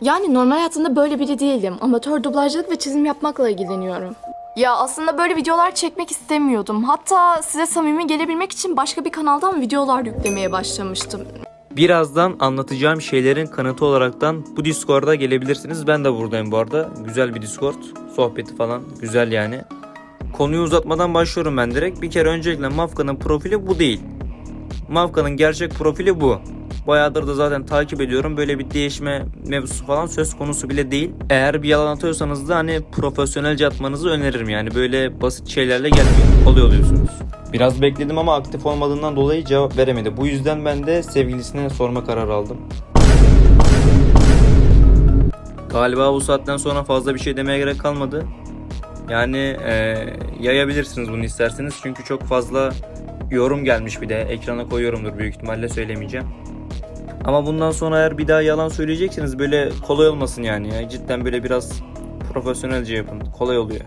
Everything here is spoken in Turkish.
Yani normal hayatımda böyle biri değilim. Amatör dublajcılık ve çizim yapmakla ilgileniyorum. Ya aslında böyle videolar çekmek istemiyordum. Hatta size samimi gelebilmek için başka bir kanaldan videolar yüklemeye başlamıştım. Birazdan anlatacağım şeylerin kanıtı olaraktan bu Discord'a gelebilirsiniz. Ben de buradayım bu arada. Güzel bir Discord. Sohbeti falan güzel yani. Konuyu uzatmadan başlıyorum ben direkt. Bir kere öncelikle Mafka'nın profili bu değil. Mafka'nın gerçek profili bu. Bayağıdır da zaten takip ediyorum. Böyle bir değişme mevzusu falan söz konusu bile değil. Eğer bir yalan atıyorsanız da hani profesyonelce atmanızı öneririm. Yani böyle basit şeylerle gelmeyin. Oluyor oluyorsunuz. Biraz bekledim ama aktif olmadığından dolayı cevap veremedi. Bu yüzden ben de sevgilisine sorma kararı aldım. Galiba bu saatten sonra fazla bir şey demeye gerek kalmadı. Yani eee, yayabilirsiniz bunu isterseniz. Çünkü çok fazla yorum gelmiş bir de. Ekrana koyuyorumdur büyük ihtimalle söylemeyeceğim. Ama bundan sonra eğer bir daha yalan söyleyecekseniz böyle kolay olmasın yani. ya. Cidden böyle biraz profesyonelce yapın. Kolay oluyor.